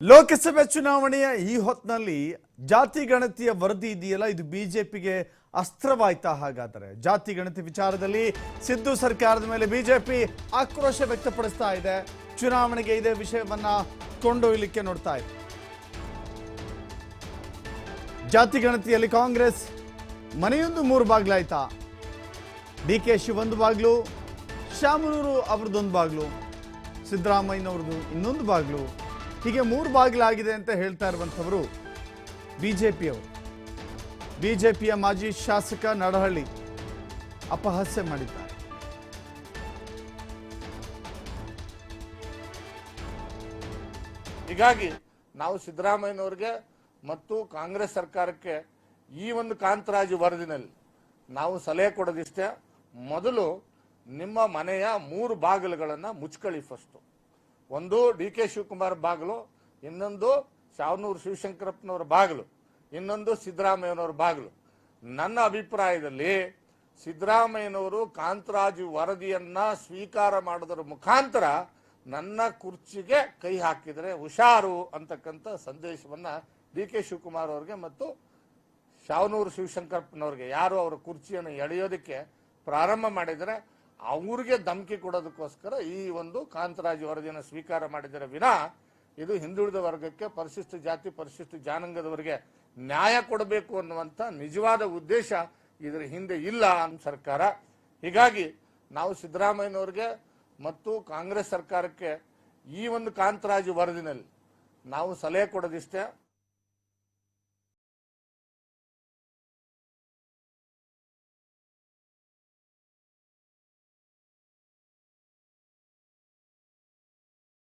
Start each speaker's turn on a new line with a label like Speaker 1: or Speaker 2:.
Speaker 1: ಲೋಕಸಭೆ ಚುನಾವಣೆಯ ಈ ಹೊತ್ತಿನಲ್ಲಿ ಜಾತಿ ಗಣತಿಯ ವರದಿ ಇದೆಯಲ್ಲ, ಇದು ಬಿಜೆಪಿಗೆ ಅಸ್ತ್ರವಾಯ್ತಾ ಹಾಗಾದರೆ? ಜಾತಿ ಗಣತಿ ವಿಚಾರದಲ್ಲಿ ಸಿದ್ದು ಸರ್ಕಾರದ ಮೇಲೆ ಬಿಜೆಪಿ ಆಕ್ರೋಶ ವ್ಯಕ್ತಪಡಿಸ್ತಾ ಇದೆ. ಚುನಾವಣೆಗೆ ಇದೇ ವಿಷಯವನ್ನ ಕೊಂಡೊಯ್ಯಲಿಕ್ಕೆ ನೋಡ್ತಾ ಇದೆ. ಜಾತಿ ಗಣತಿಯಲ್ಲಿ ಕಾಂಗ್ರೆಸ್ ಮನೆಯೊಂದು ಮೂರು ಬಾಗ್ಲಾಯ್ತಾ ಡಿ ಕೆ ಶಿ ಒಂದು ಬಾಗ್ಲು, ಶಾಮನೂರು ಅವ್ರದ್ದೊಂದು ಬಾಗ್ಲು, ಸಿದ್ದರಾಮಯ್ಯನವ್ರದ್ದು ಇನ್ನೊಂದು ಬಾಗ್ಲು. ಹೀಗೆ ಮೂರು ಬಾಗಿಲಾಗಿದೆ ಅಂತ ಹೇಳ್ತಾ ಇರುವಂಥವರು ಬಿಜೆಪಿಯವರು. ಬಿಜೆಪಿಯ ಮಾಜಿ ಶಾಸಕ ನಡಹಳ್ಳಿ ಅಪಹಾಸ್ಯ ಮಾಡಿದ್ದಾರೆ.
Speaker 2: ಹೀಗಾಗಿ ನಾವು ಸಿದ್ದರಾಮಯ್ಯನವ್ರಿಗೆ ಮತ್ತು ಕಾಂಗ್ರೆಸ್ ಸರ್ಕಾರಕ್ಕೆ ಈ ಒಂದು ಕಾಂತರಾಜು ವರದಿನಲ್ಲಿ ನಾವು ಸಲಹೆ ಕೊಡೋದಿಷ್ಟೇ. ಮೊದಲು ನಿಮ್ಮ ಮನೆಯ ಮೂರು ಬಾಗಿಲುಗಳನ್ನು ಮುಚ್ಕೊಳ್ಳಿ ಫಸ್ಟು ಒಂದು ಡಿ ಕೆ ಶಿವಕುಮಾರ್ ಬಾಗಿಲು, ಇನ್ನೊಂದು ಶಾವನೂರು ಶಿವಶಂಕರಪ್ಪನವರ ಬಾಗಿಲು, ಇನ್ನೊಂದು ಸಿದ್ದರಾಮಯ್ಯನವರ ಬಾಗಿಲು. ನನ್ನ ಅಭಿಪ್ರಾಯದಲ್ಲಿ ಸಿದ್ದರಾಮಯ್ಯನವರು ಕಾಂತರಾಜು ವರದಿಯನ್ನ ಸ್ವೀಕಾರ ಮಾಡೋದರ ಮುಖಾಂತರ ನನ್ನ ಕುರ್ಚಿಗೆ ಕೈ ಹಾಕಿದರೆ ಹುಷಾರು ಅಂತಕ್ಕಂಥ ಸಂದೇಶವನ್ನ ಡಿ ಕೆ ಶಿವಕುಮಾರ್ ಅವರಿಗೆ ಮತ್ತು ಶಾವನೂರು ಶಿವಶಂಕರಪ್ಪನವ್ರಿಗೆ. ಯಾರು ಅವರ ಕುರ್ಚಿಯನ್ನು ಎಳೆಯೋದಕ್ಕೆ ಪ್ರಾರಂಭ ಮಾಡಿದರೆ ಅವ್ರಿಗೆ ಧಮಕಿ ಕೊಡೋದಕ್ಕೋಸ್ಕರ ಈ ಒಂದು ಕಾಂತರಾಜು ವರದಿಯನ್ನು ಸ್ವೀಕಾರ ಮಾಡಿದರೆ ವಿನಾ ಇದು ಹಿಂದುಳಿದ ವರ್ಗಕ್ಕೆ ಪರಿಶಿಷ್ಟ ಜಾತಿ, ಪರಿಶಿಷ್ಟ ಜನಾಂಗದವರಿಗೆ ನ್ಯಾಯ ಕೊಡಬೇಕು ಅನ್ನುವಂಥ ನಿಜವಾದ ಉದ್ದೇಶ ಇದರ ಹಿಂದೆ ಇಲ್ಲ ನಮ್ಮ ಸರ್ಕಾರ. ಹೀಗಾಗಿ ನಾವು ಸಿದ್ದರಾಮಯ್ಯನವ್ರಿಗೆ ಮತ್ತು ಕಾಂಗ್ರೆಸ್ ಸರ್ಕಾರಕ್ಕೆ ಈ ಒಂದು ಕಾಂತರಾಜು ವರದಿನಲ್ಲಿ ನಾವು ಸಲಹೆ ಕೊಡೋದಿಷ್ಟೇ.